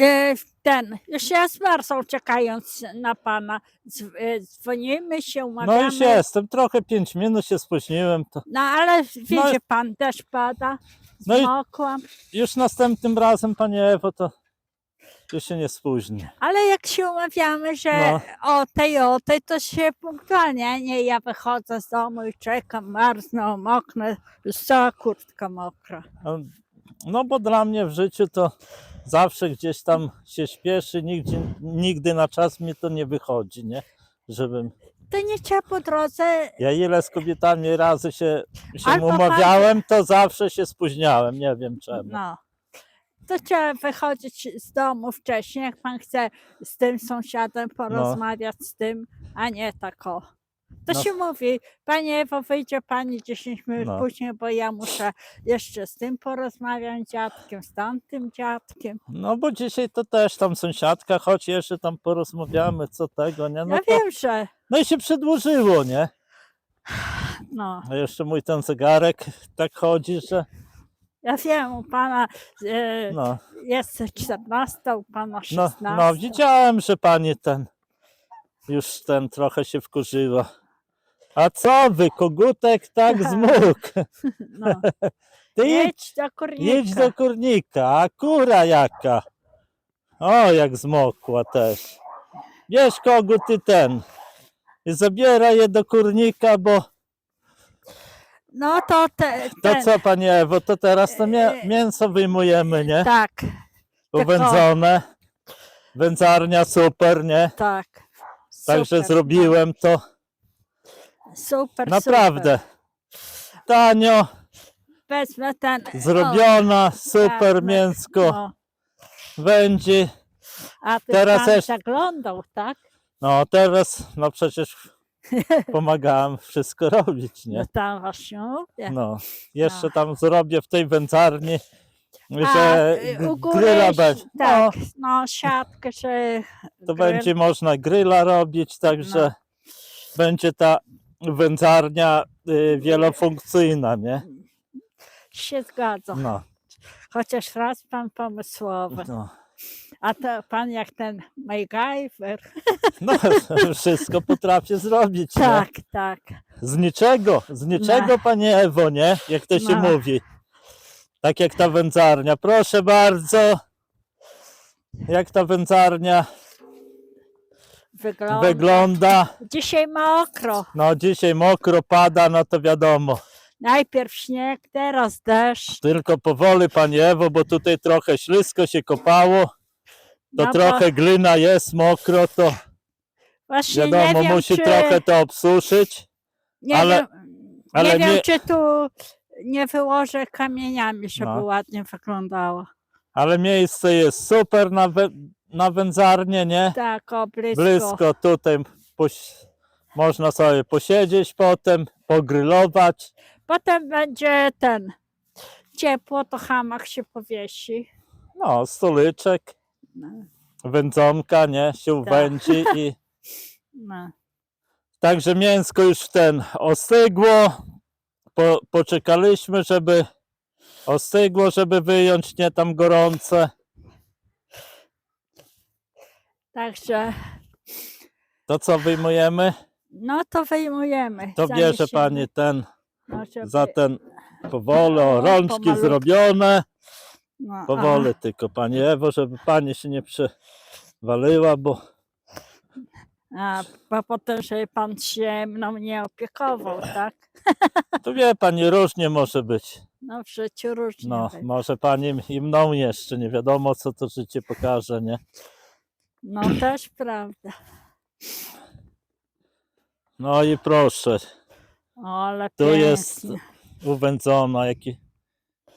E, Ten, już jest bardzo czekając na pana. E, Dzwonimy się, No umawiamy. już jestem, trochę 5 minut się spóźniłem, to No ale No i- pan, deszcz pada, No i- zmokłam. już następnym razem, panie Ewo, to już się nie spóźni. Ale jak się umawiamy, że No. o tej, o tej, to się punktualnie, a nie ja wychodzę z domu i czekam, marznę, moknę, już cała kurtka mokra. No, No bo dla mnie w życiu to zawsze gdzieś tam się śpieszy, nigdzie, nigdy na czas mi to nie wychodzi, nie? Żebym. To nie trzeba po drodze, Ja ile z kobietami razy się, się Albo umawiałem, to zawsze się spóźniałem, nie wiem czemu. no. To trzeba wychodzić z domu wcześniej, jak pan chce z tym sąsiadem porozmawiać z tym, a nie tak o. To No. się mówi, panie Ewo, wyjdzie pani 10 minut No. później, bo ja muszę jeszcze z tym porozmawiać dziadkiem, z tamtym dziadkiem. No bo dzisiaj to też tam sąsiadka, choć jeszcze tam porozmawiamy, co tego, nie? No, ja to, wiem, że no i się przedłużyło, nie? no, A jeszcze mój ten zegarek tak chodzi, że ja wiem, u pana e, no, jest 14, u pana no, 16. no widziałem, że pani ten już ten trochę się wkurzyła. A co wy, kogutek tak zmógł? no. Ty jedź, Jedź do kurnika. jedź do kurnika, a kura jaka. O, jak zmokła też. Bierz kogut i ten. I zabieraj je do kurnika, bo No to te, to ten, co panie Ewo, to teraz to mię- E, mięso wyjmujemy, nie? tak, Uwędzone. Wędzarnia super, nie? tak. Także Super, zrobiłem to no, Super, naprawdę Super. tanio, Wezmę ten. zrobiona, super tak, mięsko no. wędzi. A ty Teraz pan też- zaglądał, tak? No teraz, no przecież pomagałem wszystko robić, No nie? tam właśnie mówię. No, jeszcze tam zrobię w tej wędzarni, że y, u góry gryla będzie. No, Tak, no siatkę, że to grill- będzie można gryla robić, także No. będzie ta wędzarnia y, wielofunkcyjna, nie? się zgadza. No, Chociaż raz pan pomysłowy. no. A to pan jak ten MacGyver. no wszystko potrafię zrobić, nie? Tak, tak. Z niczego, z niczego, panie Ewo, nie? Jak to się No. mówi. Tak jak ta wędzarnia. Proszę bardzo. Jak ta wędzarnia Wygląda. wygląda. Dzisiaj mokro. No dzisiaj mokro pada, no to wiadomo. Najpierw śnieg, teraz deszcz. Tylko powoli, panie Ewo, bo tutaj trochę ślisko się kopało. To No bo trochę glina jest, mokro, to Właśnie wiadomo, nie wiem, musi czy, trochę to obsuszyć. nie ale- wiem, ale nie wiem, nie- czy tu nie wyłożę kamieniami, żeby No. ładnie wyglądało. Ale miejsce jest super na, wę- na wędzarnię, nie? Tak, o blisko. blisko tutaj poś- można sobie posiedzieć potem, pogrylować. Potem będzie ten ciepło, to hamak się powiesi. No, stoliczek, No, wędzonka, nie, się Tak. wędzi i no. także mięsko już ten ostygło. Po, poczekaliśmy, żeby ostygło, żeby wyjąć, nie tam gorące. Także To co wyjmujemy? no to wyjmujemy. To bierze pani ten, No, za ten powoli, o, O, rączki pomalutku. zrobione. no, Powoli tylko, pani Ewo, żeby pani się nie przewaliła, bo A, bo potem, żeby pan się mną nie opiekował, tak? to wie pani, różnie może być. No w życiu różnie. No, może pani i mną jeszcze, nie wiadomo co to życie pokaże, nie? No też prawda. No i proszę, O, ale tu jest pięknie. uwędzona, jakie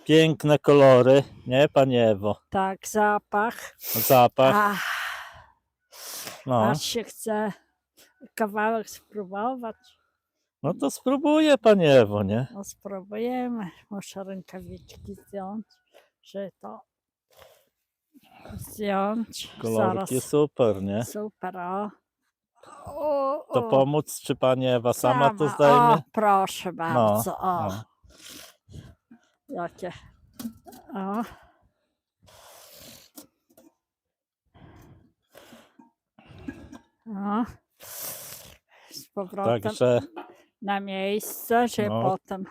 piękne kolory, nie pani Ewo? Tak, zapach. Zapach, Ach, no. aż się chce kawałek spróbować. No to spróbuję pani Ewo, nie? No spróbujemy. Muszę rękawiczki zdjąć, że to zdjąć. Kolorki zaraz. super, nie? Super, o. o, o. To pomóc, czy pani Ewa sama, to zdejmie? O, proszę bardzo, no, o. o. Jakie. O. O. Z powrotem Także na miejsce, że No. potem.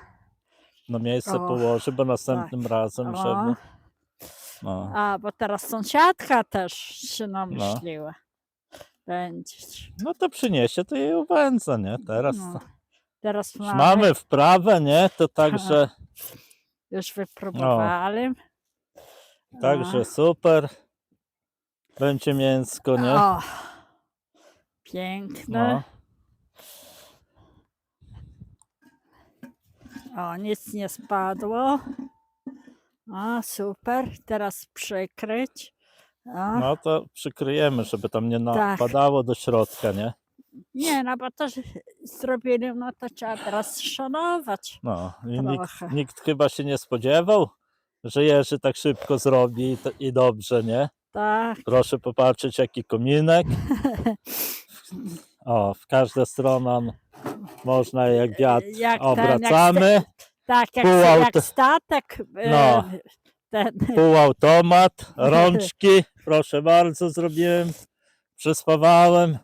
na miejsce położy, bo następnym tak. razem, żeby... No. A, bo teraz sąsiadka też się No. namyśliła. Będzie. no to przyniesie, to jej uwędzę, nie? Teraz No. Teraz mamy, mamy wprawę, nie? To także, już wypróbowali. także super. Będzie mięsko, nie? O, piękne. No. O, nic nie spadło. O, super. Teraz przykryć. O, No to przykryjemy, żeby tam nie Tak. napadało do środka, nie? Nie, no bo to że zrobili, no to trzeba teraz szanować. No. I nikt, Trochę. nikt chyba się nie spodziewał, że Jerzy tak szybko zrobi i, to, i dobrze, nie? Tak, Proszę popatrzeć, jaki kominek. O, w każdą stronę można jak wiatr Jak ten, jak obracamy. Tak jak, Pół jak statek. e, No. Ten, Półautomat, rączki, proszę bardzo, zrobiłem, przyspawałem.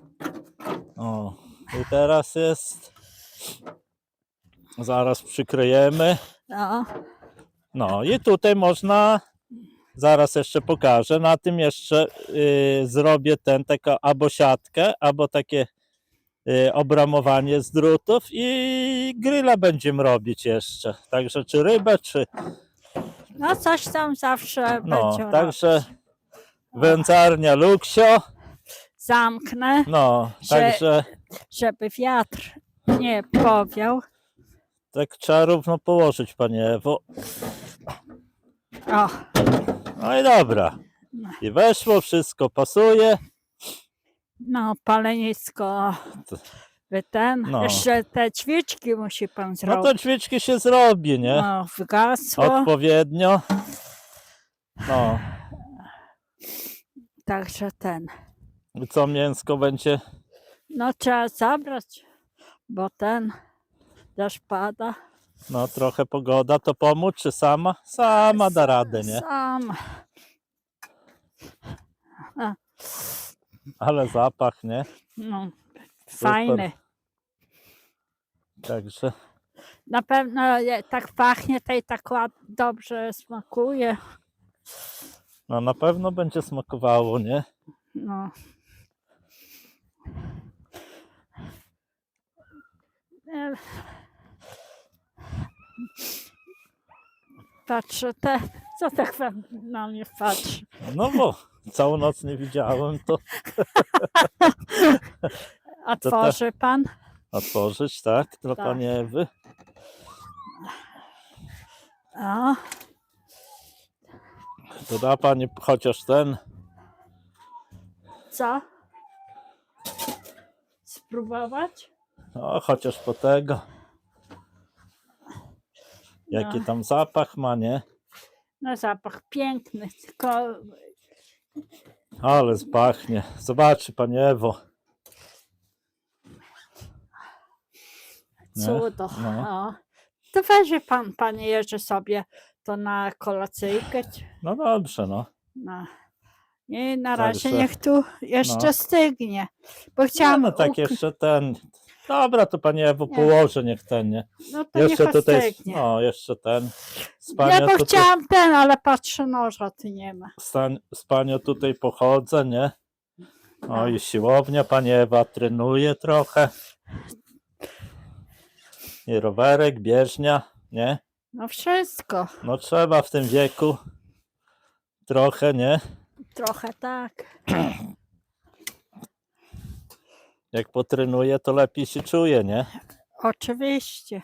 O, i teraz jest. Zaraz przykryjemy. no, No i tutaj można, zaraz jeszcze pokażę, na tym jeszcze y, zrobię ten, taką albo siatkę, albo takie obramowanie z drutów i grilla będziemy robić jeszcze. Także czy rybę, czy no coś tam zawsze no, będzie. także wędzarnia Luxio, Zamknę, no, Że- także żeby wiatr nie powiał. tak trzeba równo położyć, panie Ewo. O, No i dobra. I weszło, wszystko pasuje. No, palenisko. By ten, No. jeszcze te ćwiczki musi pan No zrobić. to ćwiczki się zrobi, nie? No, wygasło, Odpowiednio. No, także ten. i co mięsko będzie? No trzeba zabrać, bo ten też pada. No trochę pogoda, to pomóc, czy sama? Sama da radę, nie? Sam. Ale zapach, nie? No, fajny. Także, Na pewno tak pachnie, i tak dobrze smakuje. no na pewno będzie smakowało, nie? No. Patrzę, te, co tak na mnie patrzy? No bo całą noc nie widziałem, to Otworzy pan? otworzyć, tak? Dla Tak. pani Ewy. O, To da pani chociaż ten. co? Spróbować? No, chociaż po tego. Jaki No. tam zapach ma, nie? No zapach piękny, tylko Ale pachnie. Zobaczy pani Ewo. Nie? cudo. No. O. To weźmie pan, panie Jerzy, sobie to na kolacyjkę. No dobrze, no. No. I na razie Także- niech tu jeszcze no. stygnie. Bo No, chciałam. no tak uk- jeszcze ten. Dobra, to pani Ewo Nie. położy niech ten, nie? No to Jeszcze niech tutaj, no jeszcze ten. Z Nie, panią bo tutaj, chciałam ten, ale patrzę, noża tu nie ma. stań, z panią tutaj pochodzę, nie? No i siłownia, pani Ewa trenuje trochę. I rowerek, bieżnia, nie? No wszystko. No trzeba w tym wieku trochę, nie? Trochę tak. Jak potrenuje, to lepiej się czuje, nie? Oczywiście.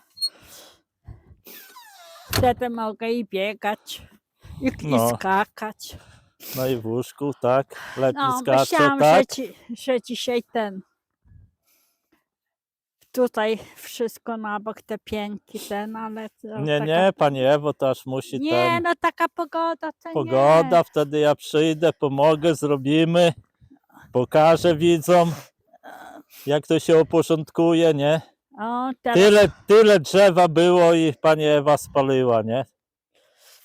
Wtedy mogę i biegać, i, No. i skakać. No i w łóżku, tak? Lepiej No, skacze, myślałam, tak? że, ci, że dzisiaj ten. Tutaj wszystko na bok, te pięki, ten, ale. To Nie, taka, nie, pani Ewo, to aż musi Nie, ten... no taka pogoda to Pogoda, wtedy ja przyjdę, pomogę, zrobimy, pokażę widzom, jak to się uporządkuje, nie? O, teraz, Tyle, tyle drzewa było i pani Ewa spaliła, nie?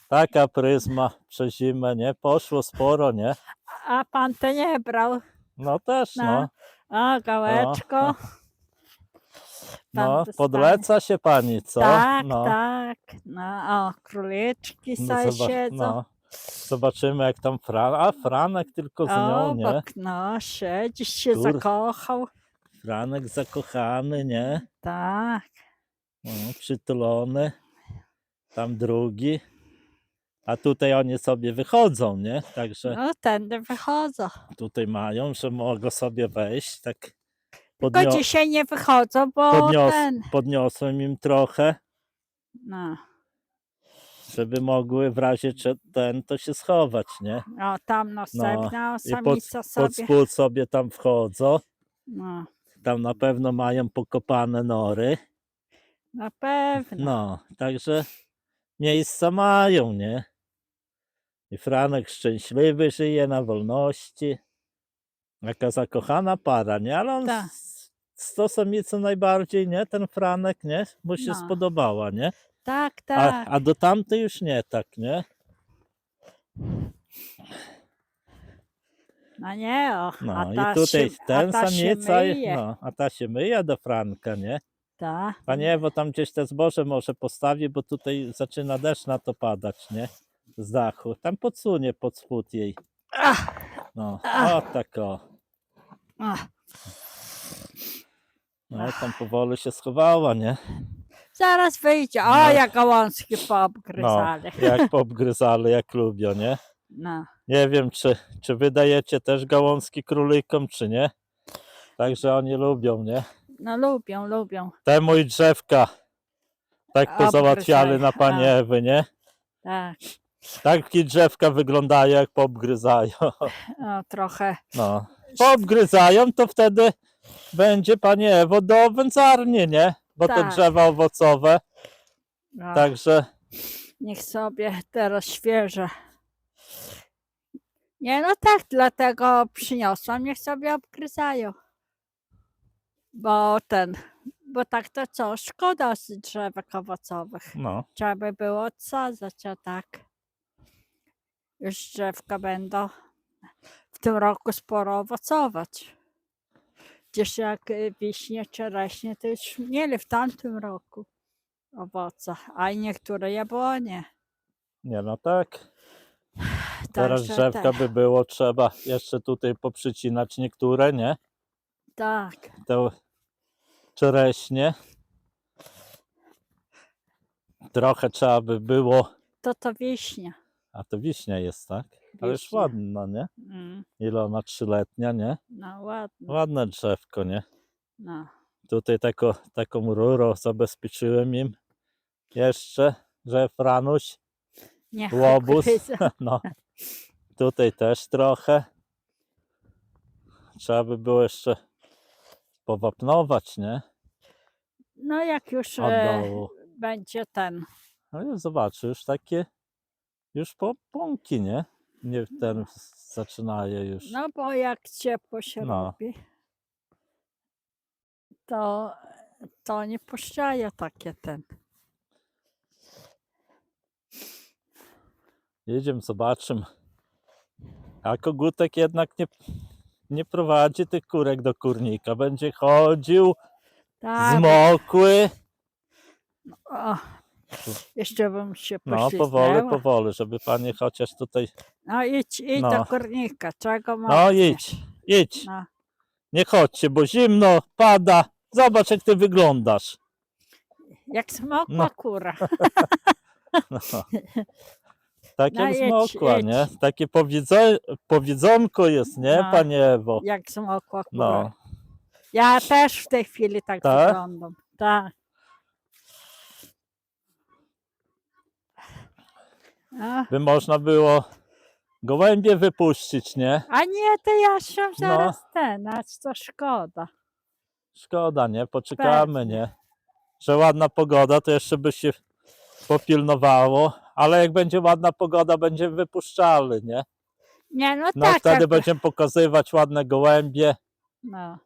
Taka pryzma przez zimę, nie? Poszło sporo, nie? A pan to nie brał. No też, No. no. O, gałeczko. No, dostanie. podleca się pani, co? Tak, no. tak. No, o, króliczki No, sobie zoba- siedzą. no. Zobaczymy jak tam Fran. A Franek tylko z nią, o, nie? bok, no, siedzi się Kur- zakochał. Franek zakochany, nie? Tak. No, przytulony. Tam drugi. A tutaj oni sobie wychodzą, nie? Także No, tędy wychodzą. tutaj mają, że mogą sobie wejść. Tak Tylko podnio- dzisiaj nie wychodzą, bo podnios- ten. podniosłem im trochę, No, żeby mogły w razie czy ten to się schować, nie? o, tam następna I pod, samica pod sobie. spód sobie tam wchodzą. No, Tam na pewno mają pokopane nory. na pewno. No, także miejsca mają, nie? I Franek szczęśliwy żyje na wolności. Jaka zakochana para, nie? Ale on Tak. z, z tą samicą najbardziej, nie? Ten Franek, nie? Mu się No. spodobała, nie? Tak, A, tak. a do tamtej już nie tak, nie? No nie, o. No a i ta tutaj się, ten a ta się samica, myje. no, a ta się myje do Franka, nie? Tak. Panie, bo tam gdzieś te zboże może postawi, bo tutaj zaczyna deszcz na to padać, nie? Z dachu. Tam podsunie pod spód jej. Ach, No, o tak o. ach. No i tam powoli się schowała, nie? Zaraz wyjdzie. O, No. jak gałązki No, poobgryzali. jak poobgryzali, jak lubią, nie? No. Nie wiem, czy, czy wydajecie też gałązki królikom, czy nie. Także oni lubią, nie? no lubią, lubią. Te mój drzewka tak pozałatwiali na Obgryzają, pani a. Ewy, nie? Tak. Takie drzewka wyglądają, jak poobgryzają. O, trochę. No. Poobgryzają, to wtedy będzie, panie Ewo, do wędzarni, nie? Bo te Tak. drzewa owocowe, No, także Niech sobie teraz świeże. Nie, no tak, dlatego przyniosłam, niech sobie obgryzają. Bo ten, bo tak to co, szkoda z drzewek owocowych. no, Trzeba by było odsadzać, a tak. Już drzewka będą w tym roku sporo owocować. Gdzieś jak y, wiśnie, czereśnie, to już mieli w tamtym roku owoce, a niektóre jabłonie. nie no tak. Teraz Także drzewka tak, by było trzeba jeszcze tutaj poprzycinać niektóre, nie? tak, Te czereśnie. Trochę trzeba by było, to to wiśnia. a to wiśnia jest, tak? Ale już Wiśnia. ładna, nie? Mm, Ile ona trzyletnia, nie? no ładno, Ładne drzewko, nie? no. Tutaj tako, taką rurą zabezpieczyłem im jeszcze, że Franuś, Niech łobuz, no. Tutaj też trochę. Trzeba by było jeszcze powapnować, nie? No jak już Od e, dołu. będzie ten, No już zobaczy, już takie, już po pąki, nie? Nie ten zaczynaje już. no bo jak ciepło się No. robi, to, to nie puszczają takie ten. Jedziemy, zobaczymy. A kogutek jednak nie, nie prowadzi tych kurek do kurnika. Będzie chodził, Tak, zmokły. o, jeszcze bym się No, powoli, powoli, żeby pani chociaż tutaj. No idź, idź No. do kurnika, czego No mocniej. idź, idź. No, Nie chodźcie, bo zimno, pada. Zobacz, jak ty wyglądasz. jak smokła No. kura. No. Tak No jak jedź, zmokła, jedź. nie? Takie powiedzonko, powiedzonko jest, nie, No. panie Ewo? Jak smokła kura. No, Ja też w tej chwili tak, Tak? wyglądam. Tak. A, by można było gołębie wypuścić, nie? a nie, to ja się No. zaraz ten, a to szkoda. Szkoda, nie? Poczekamy, nie? Że ładna pogoda, to jeszcze by się popilnowało, ale jak będzie ładna pogoda, będziemy wypuszczali, nie? Nie, no, No tak. wtedy jak- będziemy pokazywać ładne gołębie. no.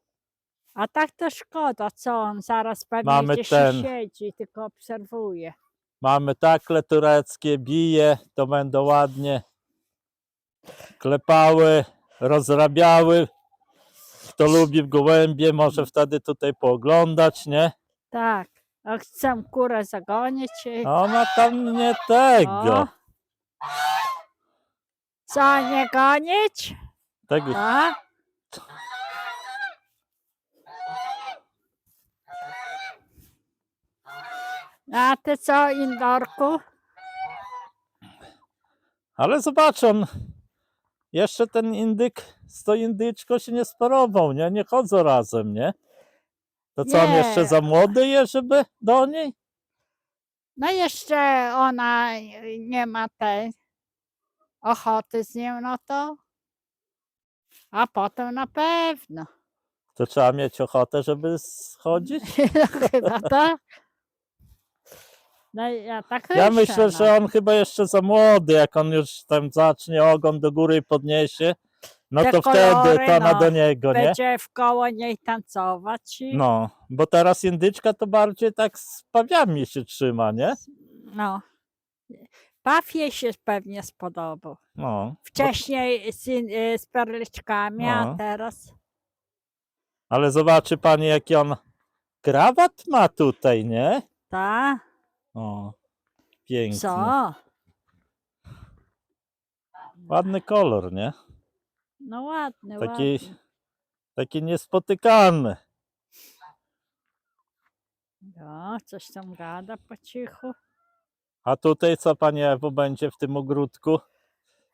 A tak to szkoda, co on zaraz pewnie Mamy gdzieś ten- siedzi, tylko obserwuje. Mamy takle tureckie, bije, to będą ładnie klepały, rozrabiały kto lubi gołębie, może wtedy tutaj pooglądać, nie? Tak. A chcę kurę zagonić. i- Ona tam nie tego. O. Co, nie gonić? tego. A? A ty co, Indorku? Ale zobacz, on jeszcze ten indyk z tą indyczką się nie sparował, nie? Nie chodzą razem, nie? To co, on Nie. jeszcze za młody jest, żeby do niej? No jeszcze ona nie ma tej ochoty z nią, no to. A potem na pewno. To trzeba mieć ochotę, żeby schodzić? Chyba tak. No ja tak Ja myślę, myślę, no. że on chyba jeszcze za młody, jak on już tam zacznie ogon do góry i podniesie, no Te to wtedy to na no, do niego, nie? Będzie w koło niej tancować i No, bo teraz indyczka to bardziej tak z pawiami się trzyma, nie? no. Paw jej się pewnie spodobał. No. Wcześniej z, in- y, z perliczkami, No. a teraz Ale zobaczy pani, jaki on krawat ma tutaj, nie? ta, O, piękny. co? Ładny kolor, nie? No ładny, Taki, ładny. taki niespotykany. No, coś tam gada po cichu. A tutaj co pani Ewo będzie w tym ogródku?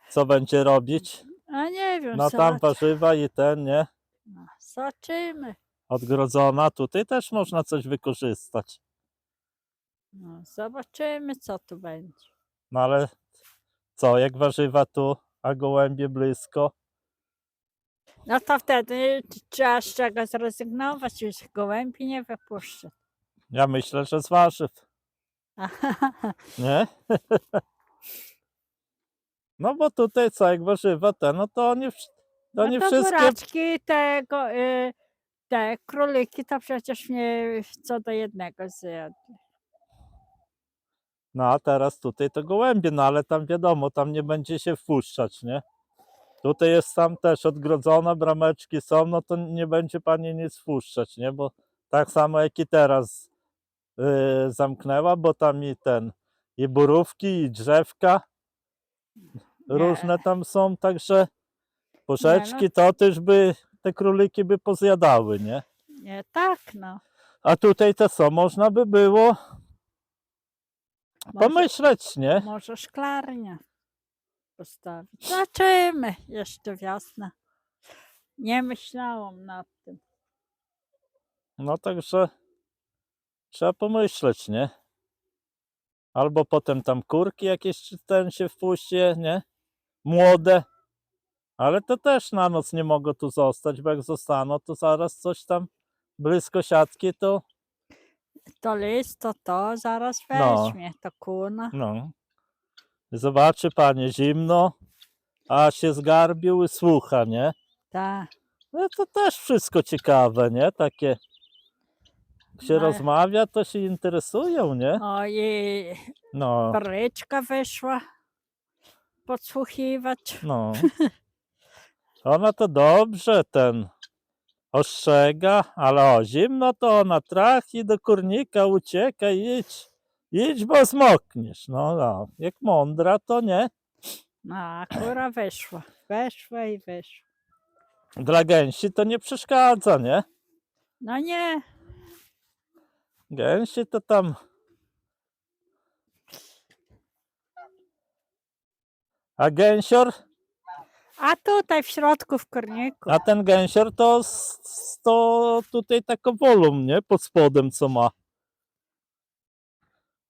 Co będzie robić? A nie wiem, No co. tam warzywa i ten, nie? no, zobaczymy. Odgrodzona. Tutaj też można coś wykorzystać. No, zobaczymy, co tu będzie. No ale co, jak warzywa tu, a gołębie blisko? No to wtedy trzeba z czegoś zrezygnować, już gołębi nie wypuszczę. Ja myślę, że z warzyw, nie? No bo tutaj co, jak warzywa te, no to oni, wsz- to oni no to wszystkie buraczki, te, go, y, te króliki to przecież nie co do jednego zjadł. No a teraz tutaj to gołębie, no ale tam wiadomo, tam nie będzie się wpuszczać, nie? Tutaj jest tam też odgrodzona, brameczki są, no to nie będzie pani nic wpuszczać, nie? Bo tak samo jak i teraz yy, zamknęła, bo tam i ten, i borówki, i drzewka różne tam są, także porzeczki to też by, te króliki by pozjadały, nie? Nie, tak no. A tutaj to co, można by było Może, pomyśleć, nie? może szklarnia postawić. Zobaczymy, jeszcze wiosna. Nie myślałam nad tym. No także trzeba pomyśleć, nie? Albo potem tam kurki jakieś czy ten się wpuści, nie? Młode. Ale to też na noc nie mogą tu zostać, bo jak zostaną, to zaraz coś tam blisko siatki, to To list, to to zaraz No. weźmie, to kuna. no. Zobaczy panie zimno, a się zgarbił i słucha, nie? Tak. No to też wszystko ciekawe, nie? Takie jak się No. rozmawia, to się interesują, nie? O i No. bryczka wyszła podsłuchiwać. No. Ona to dobrze ten ostrzega, ale o zimno to ona trach i do kurnika ucieka idź. Idź, bo zmokniesz. No, no. Jak mądra, to nie. No, a kura wyszła. Weszła i wyszła. Dla gęsi to nie przeszkadza, nie? No nie, Gęsi to tam. A gęsior? a tutaj w środku w korniku. A ten gęsior to, to tutaj taką wolum, nie? Pod spodem, co ma.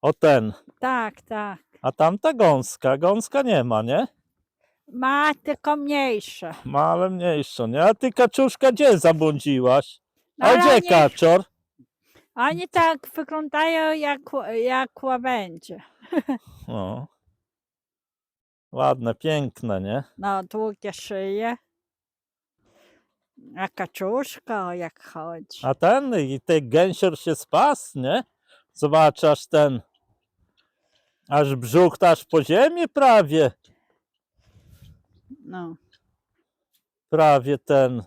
O ten. Tak, tak. A tamta gąska, gąska nie ma, nie? Ma tylko mniejsze. Ma, ale mniejszą, nie? A ty kaczuszka gdzie zabłądziłaś? No, A ale gdzie oni, kaczor? oni tak wyglądają jak, jak łabędzie. No. Ładne, piękne, nie? No, długie szyje. A kaczuszka o, jak chodzi. A ten, i ten gęsior się spas, nie? Zobacz, aż ten, aż brzuch to aż po ziemi prawie, No, prawie ten,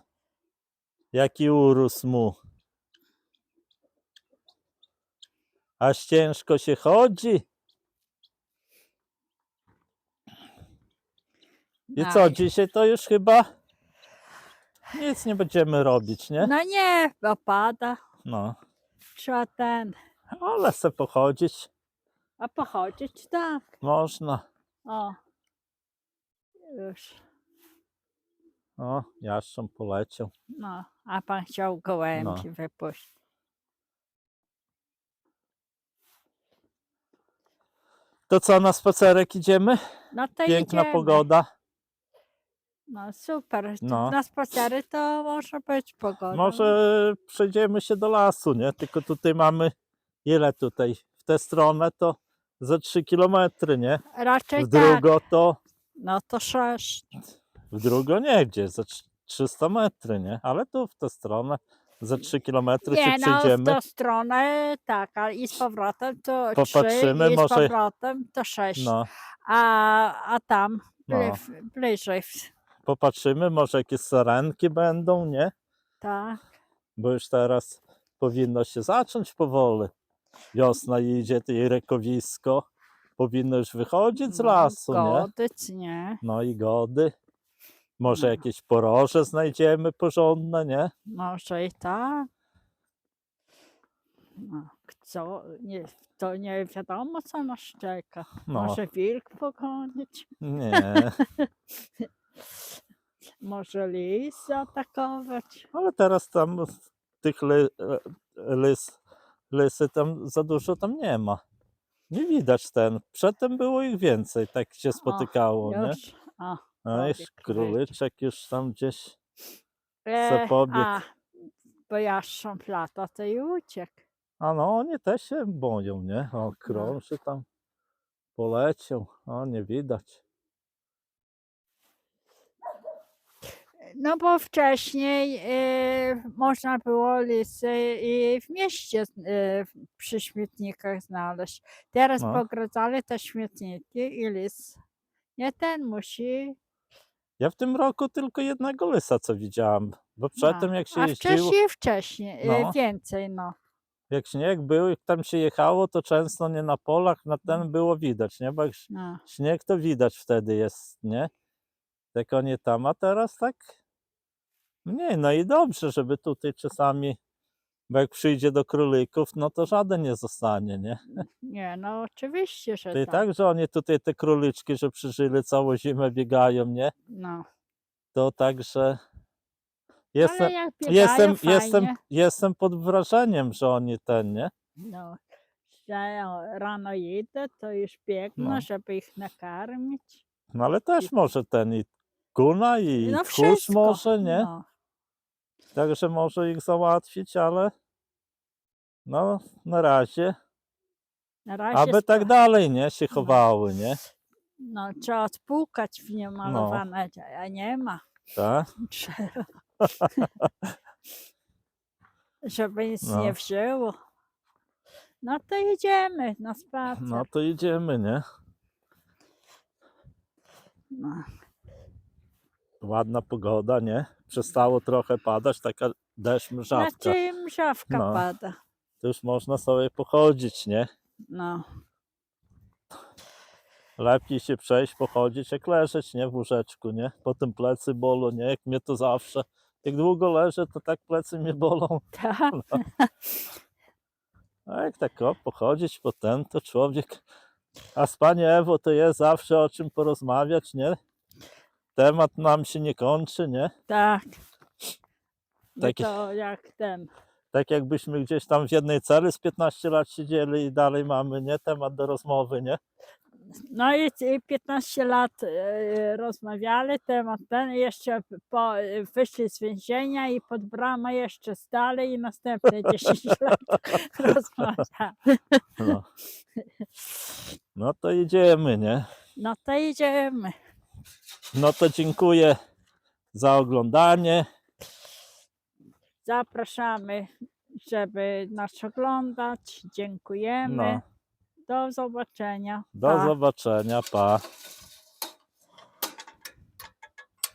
Jaki urósł mu. Aż ciężko się chodzi. I co, Aj. dzisiaj to już chyba nic nie będziemy robić, nie? No nie, bo pada. No, Trzeba ten. ale se pochodzić A pochodzić tak. można. O. Już. O, jaszcząb poleciał. No. A pan chciał gołębi wypuścić. To co, na spacerek idziemy? No to Piękna idziemy. pogoda. No super. No. Na spacery to może być pogoda. Może przejdziemy się do lasu, nie? Tylko tutaj mamy, ile tutaj? W tę stronę to za 3 kilometry, nie? Raczej W tak. drugo to, No to sześć. w drugo nie, gdzie? Za trz- 300 metry, nie? Ale tu w tę stronę za 3 kilometry się Nie, no w przejdziemy. tą stronę tak, a i z powrotem to Popatrzymy, trzy, i z może- powrotem to sześć. No, A, a tam No. bli, bliżej. popatrzymy, może jakieś sarenki będą, nie? Tak. Bo już teraz powinno się zacząć powoli. Wiosna idzie, to i rekowisko powinno już wychodzić z No, lasu, nie? Godyc, nie? No i gody. Może No. jakieś poroże znajdziemy porządne, nie? Może i tak. No, co? Nie, to nie wiadomo, co nas czeka. No, Może wilk pogonić, nie. może lis zaatakować. Ale teraz tam tych ly, lys, lysy tam za dużo tam nie ma. Nie widać ten. Przedtem było ich więcej, tak się spotykało, nie? Już. O, A już pobiegł królyczek już tam gdzieś. e, pobiegł. a, bo jastrząb lata, to i uciekł. A no, oni też się boją, nie? O, krąży tam. Poleciał. O, nie widać. No bo wcześniej e, można było lisy i w mieście e, przy śmietnikach znaleźć. Teraz No. pogrodzali te śmietniki i lis. Nie ten musi. Ja w tym roku tylko jednego lysa co widziałam. Bo przedtem jak się No, A jeździło, wcześniej, wcześniej, e, No. więcej no. jak śnieg był, jak tam się jechało, to często nie na polach, na ten było widać, nie? Bo jak no. śnieg to widać wtedy jest, nie? Tylko nie tam, a teraz tak mniej. No i dobrze, żeby tutaj czasami, bo jak przyjdzie do królików, no to żaden nie zostanie, nie? Nie, no oczywiście, że To i tak. tak, że oni tutaj te króliczki, że przeżyli całą zimę, biegają, nie? No. To także jestem, Ale jak biegają, jestem, fajnie. jestem, jestem pod wrażeniem, że oni ten, nie? No, że rano idę, to już biegnę, No. żeby ich nakarmić. No ale też może ten i kuna i No tchórz może, nie? No. Także może ich załatwić, ale no na razie, Na razie aby tak dalej, nie? Się chowały, nie? No, trzeba odpukać w nie malowane, a nie ma. Tak? Trzeba. Żeby nic No. nie wzięło. No to idziemy na spacer. No to idziemy, nie? No. Ładna pogoda, nie? Przestało trochę padać, taka deszcz mrzawka. Znaczy mrzawka No. pada. To już można sobie pochodzić, nie? No. Lepiej się przejść, pochodzić, jak leżeć, nie? W łóżeczku, nie? Potem plecy bolą, nie? Jak mnie to zawsze. Jak długo leżę, to tak plecy mnie bolą. Tak. A jak tak o, pochodzić potem, to człowiek. A z Pani Ewo to jest zawsze o czym porozmawiać, nie? Temat nam się nie kończy, nie? Tak. No Takie- to jak ten. Tak jakbyśmy gdzieś tam w jednej celi z 15 lat siedzieli i dalej mamy, nie? Temat do rozmowy, nie? No i i 15 lat e, rozmawiali temat ten, jeszcze po, wyszli z więzienia i pod bramę jeszcze stali i następne 10 lat rozmawiali. No. no to idziemy, nie? No to idziemy. No to dziękuję za oglądanie. Zapraszamy, żeby nas oglądać. Dziękujemy. No, Do zobaczenia. do Pa. zobaczenia, pa.